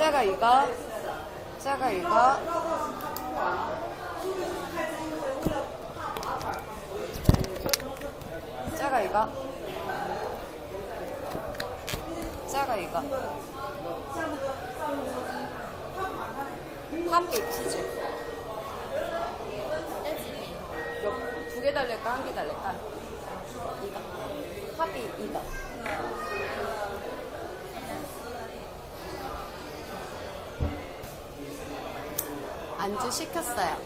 쇠가 이거, 쇠가 이거. 쇠가 이거. 쇠가 이거. 한개 치즈. 두 개 달릴까? 한 개 달릴까? 이거. 합이 이거. 안주 시켰어요.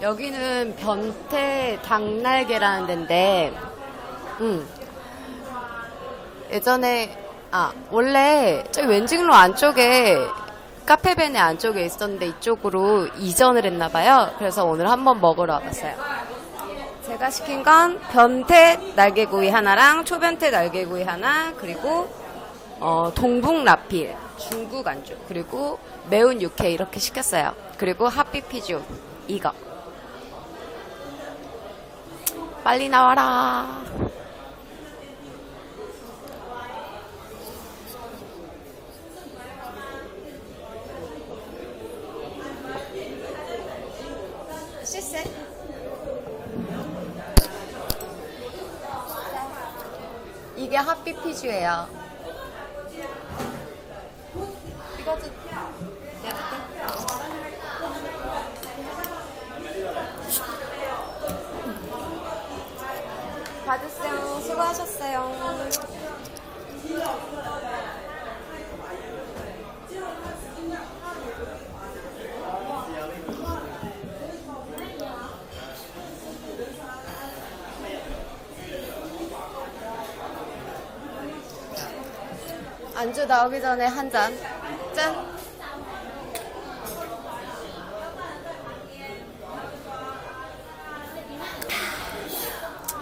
여기는 변태 닭날개라는 데인데, 음. 예전에, 아, 원래 저기 왠징로 안쪽에 카페베네 안쪽에 있었는데 이쪽으로 이전을 했나봐요. 그래서 오늘 한번 먹으러 와봤어요. 제가 시킨 건 변태 날개구이 하나랑 초변태 날개구이 하나 그리고 어, 동북 라필 중국 안주 그리고 매운 육회 이렇게 시켰어요. 그리고 핫비 피주 이거 빨리 나와라. 시세 이게 핫비 피주예요. 이거 좀 받으세요. 수고하셨어요. 안주 나오기 전에 한 잔. 짠.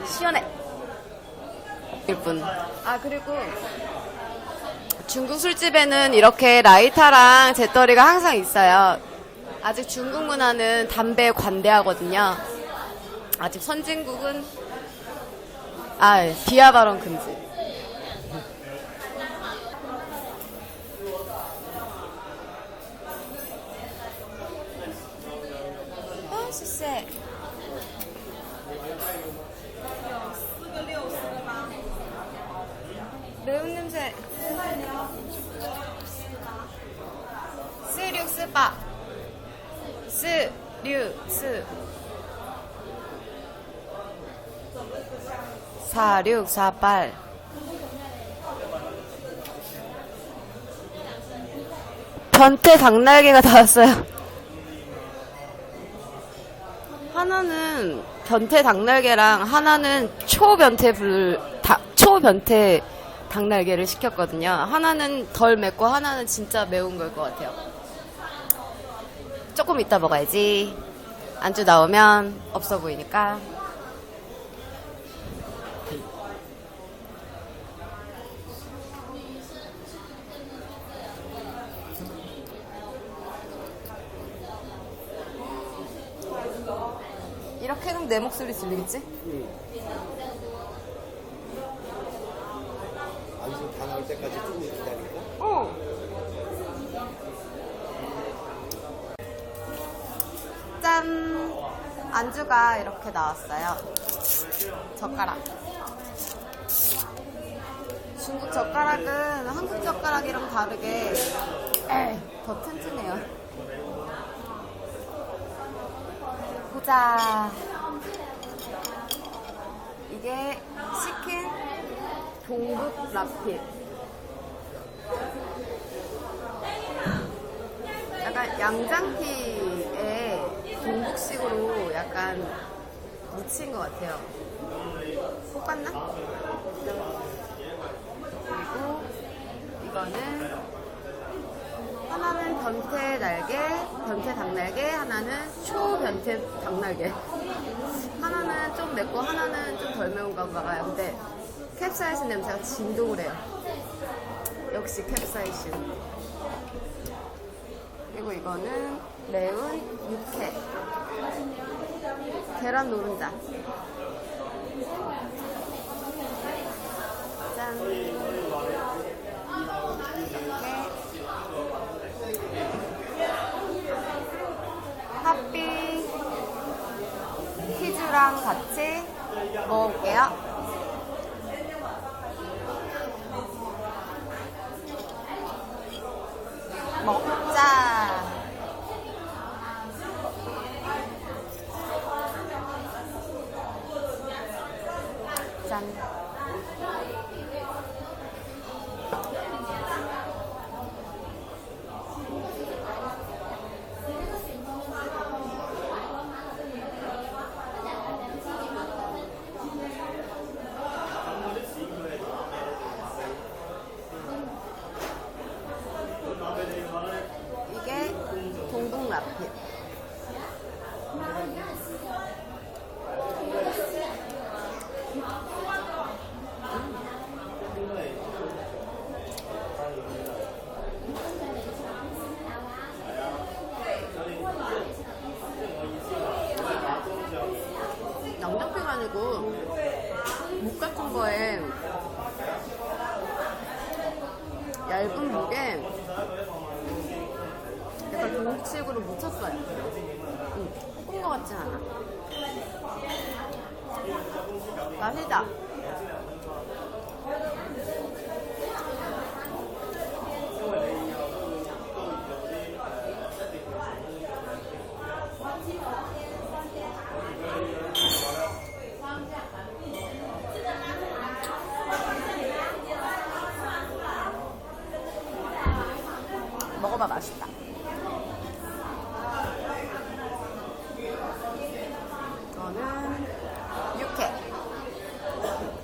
시원해. 일분. 아 그리고 중국 술집에는 이렇게 라이터랑 재떨이가 항상 있어요. 아직 중국 문화는 담배에 관대하거든요. 아직 선진국은 아 발언 금지. 아, 谢谢。 매운 냄새. 四六四八，四六四，四六四八。 변태 닭날개가 나왔어요. 하나는 변태 닭날개랑 하나는 초변태 불, 다, 초변태 닭날개를 시켰거든요. 하나는 덜 맵고 하나는 진짜 매운 걸 것 같아요. 조금 이따 먹어야지. 안주 나오면 없어 보이니까. 이렇게 해놓으면 내 목소리 들리겠지? 안주 다 나올 때까지 조금 기다리고 어. 짠! 안주가 이렇게 나왔어요. 젓가락. 중국 젓가락은 한국 젓가락이랑 다르게 더 튼튼해요. 보자. 이게 시킨 동북 라필. 약간 양장피에 동북식으로 약간 묻힌 것 같아요. 똑같나? 그리고 이거는 하나는 변태 날개, 변태 닭날개, 하나는 초 변태 닭날개. 맵고 하나는 좀 덜 매운가 봐요. 근데 캡사이신 냄새가 진동을 해요. 역시 캡사이신. 그리고 이거는 매운 육회. 계란 노른자. 짠. 이렇게 핫비 치즈랑 같이 먹을게요. 먹자. 짠. 이게 동동 라피. 양장피가 아니고 묵 같은 거에 얇은 묵에 약간 동국식으로 묻혔어요. 응, 볶은 것 같진 않아. 맛있다. 먹어봐 맛있다. 이거는 육회.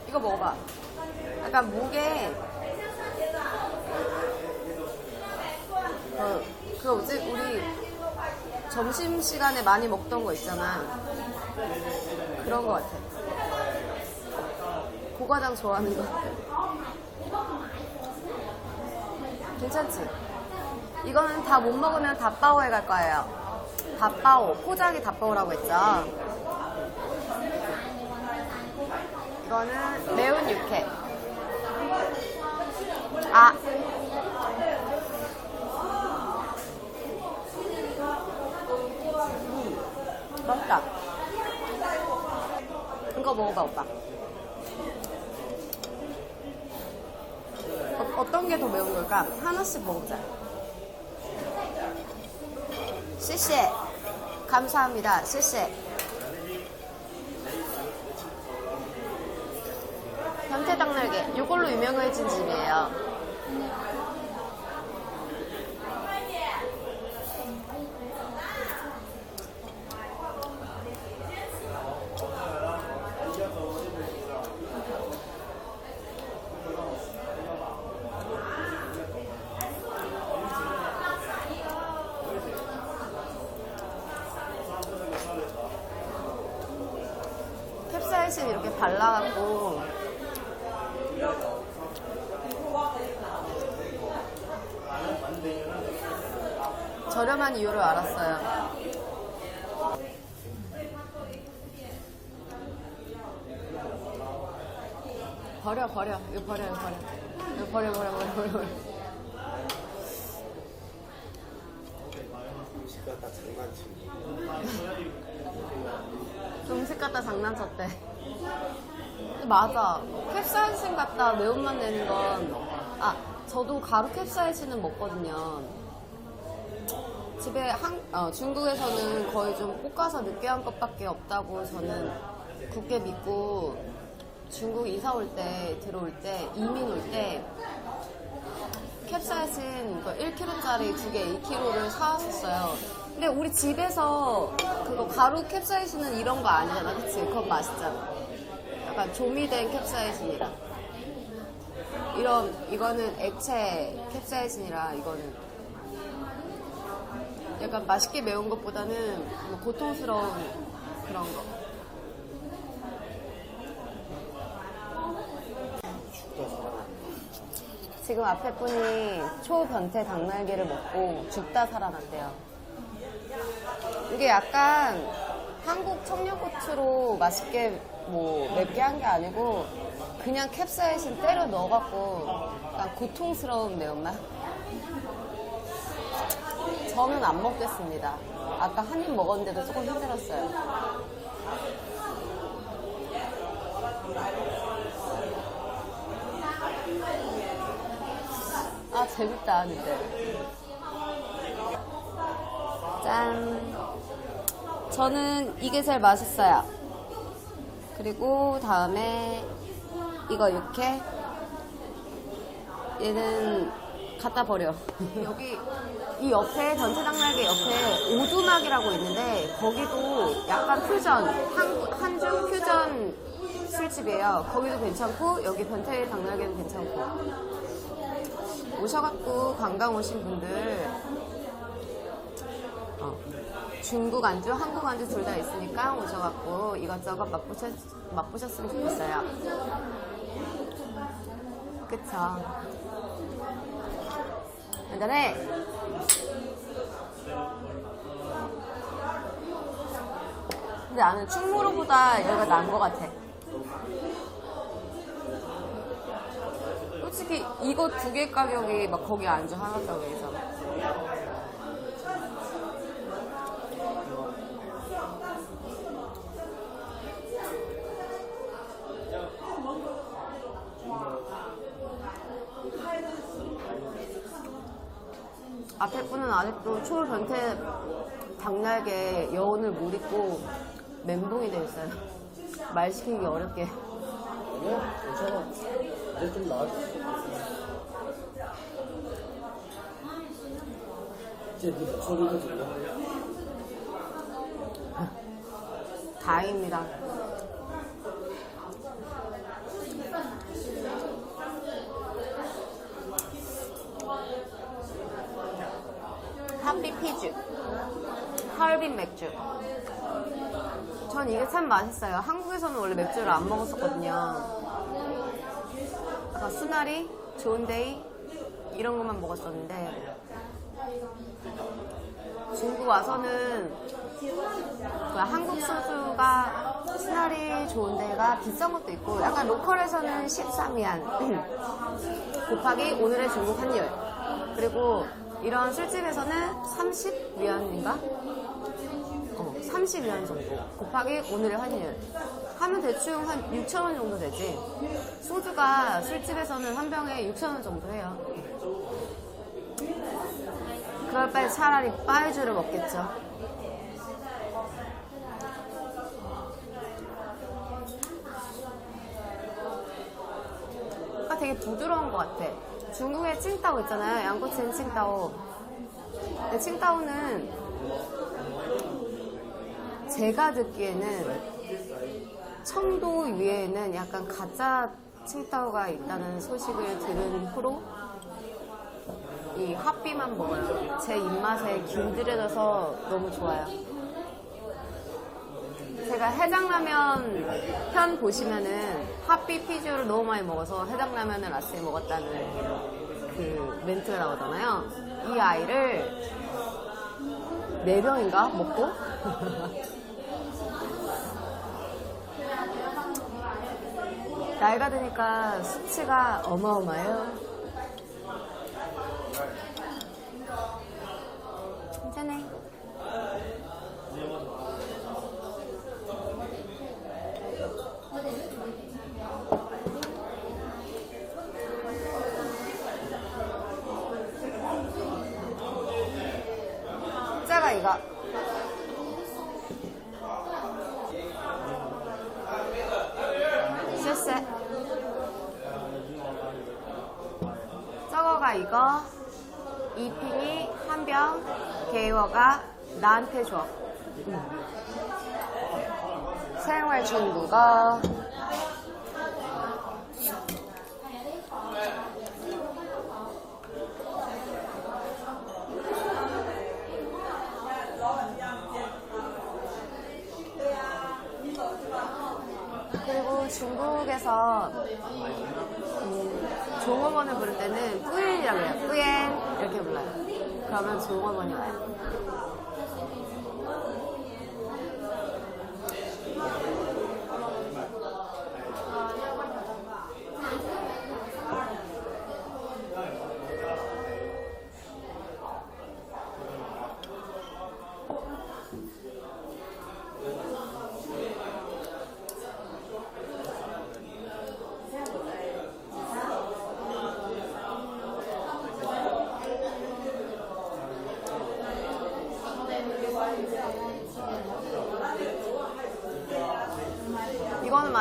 이거 먹어봐. 약간 무게 그, 그거 뭐지? 우리 점심 시간에 많이 먹던 거 있잖아. 그런 거 같아. 고과장 좋아하는 거. 괜찮지? 이거는 다 못 먹으면 다빠오에 갈 거예요. 다빠오. 포장이 다빠오라고 했죠. 이거는 매운 육회. 아. 음, 맛있다. 이거 먹어봐, 오빠. 어, 어떤 게 더 매운 걸까? 하나씩 먹자. 씨씨. 감사합니다. 씨씨. 변태닭 날개. 이걸로 유명해진 집이에요. 캡사이신 이렇게 발라갖고 저렴한 이유를 알았어요. 버려 버려. 이거 버려 이거 버려. 이거 버려 버려 버려 버려 버려 음식 갖다 장난쳤대. 맞아. 캡사이신 갖다 매운맛 내는 건, 아, 저도 가루 캡사이신은 먹거든요. 집에 한, 어, 중국에서는 거의 좀 볶아서 느끼한 것밖에 없다고 저는 굳게 믿고 중국 이사 올 때, 들어올 때, 이민 올 때, 캡사이신 1kg짜리 두 개 2kg를 사왔었어요. 근데 우리 집에서 그거 가루 캡사이신은 이런 거 아니잖아. 그치? 그건 맛있잖아. 약간 조미된 캡사이신이라. 이런, 이거는 액체 캡사이신이라 이거는. 약간 맛있게 매운 것보다는 뭐 고통스러운 그런 거. 지금 앞에 분이 초변태 닭날개를 먹고 죽다 살아났대요. 이게 약간 한국 청양고추로 맛있게 뭐 맵게 한 게 아니고 그냥 캡사이신 때려 넣어갖고 약간 고통스러운 매운맛. 저는 안 먹겠습니다. 아까 한 입 먹었는데도 조금 힘들었어요. 아, 재밌다, 근데. 짠. 저는 이게 제일 맛있어요. 그리고 다음에 이거 이렇게 얘는 갖다 버려. 여기 이 옆에 전체당날개 옆에 오두막이라고 있는데 거기도 약간 퓨전 한, 한중 퓨전 술집이에요. 거기도 괜찮고 여기 변태 당날개도 괜찮고 오셔갖고 관광 오신 분들 어, 중국 안주, 한국 안주 둘 다 있으니까 오셔갖고 이것저것 맛보셨, 맛보셨으면 좋겠어요. 그쵸. 한잔해! 근데 나는 충무로보다 여기가 나은 것 같아. 솔직히 이거 두 개 가격이 막 거기 안주 하나 가격이잖 앞에 분은 아직도 초월 변태 닭날개 여운을 못 입고 멘붕이 되어 있어요. 말 시키기 어렵게. 아니야, 괜찮아. 이제 좀 나아졌어. 이제 네 목소리도 들려. 다행입니다. 하 피 피주. 하얼빈 맥주. 전 이게 참 맛있어요. 한국에서는 원래 맥주를 안 먹었었거든요. 약간 수나리, 좋은데이 이런 것만 먹었었는데 중국 와서는 그 한국 소주가 시나리 좋은 데가 비싼 것도 있고 약간 로컬에서는 13위안 곱하기 오늘의 중국 환율 그리고 이런 술집에서는 30위안인가? 어, 30위안 정도 곱하기 오늘의 환율 하면 대충 한 6천원 정도 되지 소주가 술집에서는 한 병에 6천원 정도 해요 그럴 바에 차라리 빠이주를 먹겠죠 아, 되게 부드러운 것 같아. 중국의 칭따오 있잖아요. 양꼬치는 칭따오. 근데 칭따오는 제가 듣기에는 청도 위에는 약간 가짜 칭따오가 있다는 소식을 들은 후로 이 핫비만 먹어요. 제 입맛에 길들여져서 너무 좋아요. 제가 해장라면 편 보시면은 핫비 피주를 너무 많이 먹어서 해장라면을 아침에 먹었다는 그 멘트가 나오잖아요. 이 아이를 네 병인가 먹고 나이가 드니까 수치가 어마어마해요. 괜찮네. 짜가 이거. 쎄쎄. 저거가 이거. 이핑이 한 병, 개워가 나한테 줘. 생활 중국어. 그리고 중국에서 음, 종업원을 부를 때는 뿌엔이라고 해요. 뿌엔 이렇게 불러요. 그러면 종업원이 와요.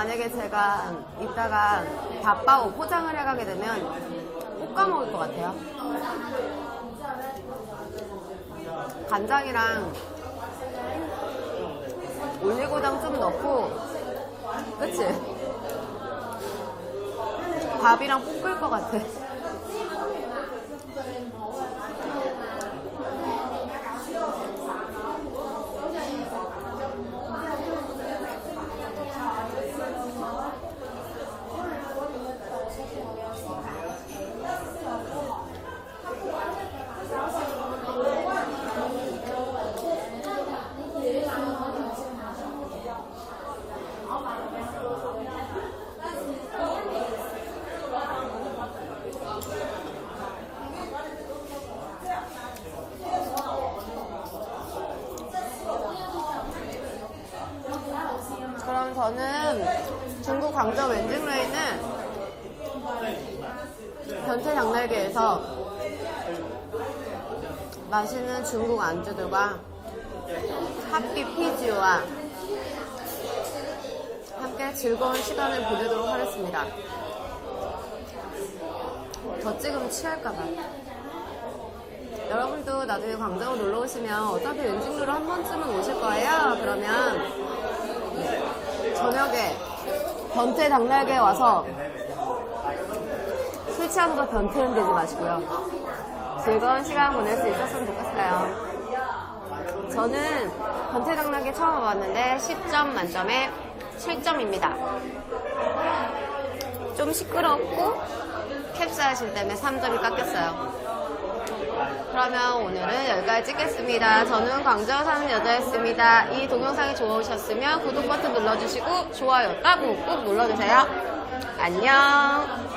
만약에 제가 이따가 바빠고 포장을 해가게 되면 못 까먹을 것 같아요. 간장이랑 올리고당 좀 넣고, 그치? 밥이랑 볶을 것 같아. 그럼 저는 중국 wen징루에 있는 변태 장날개에서 맛있는 중국 안주들과 핫비 피지와 함께 즐거운 시간을 보내도록 하겠습니다. 더 찍으면 취할까봐. 여러분도 나중에 광저우 놀러 오시면 어차피 wen징루로 한 번쯤은 오실 거예요. 그러면 저녁에 변태 당날개에 와서 술 취하면서 변태는 되지 마시고요. 즐거운 시간 보낼 수 있었으면 좋겠어요. 저는 변태 당날개 처음 와봤는데 10점 만점에 7점입니다. 좀 시끄럽고 캡사이신 때문에 3점이 깎였어요. 그러면 오늘은 여기까지 찍겠습니다. 저는 광저우 사는 여자였습니다. 이 동영상이 좋으셨으면 구독 버튼 눌러주시고 좋아요 따고 꾹 눌러주세요. 안녕.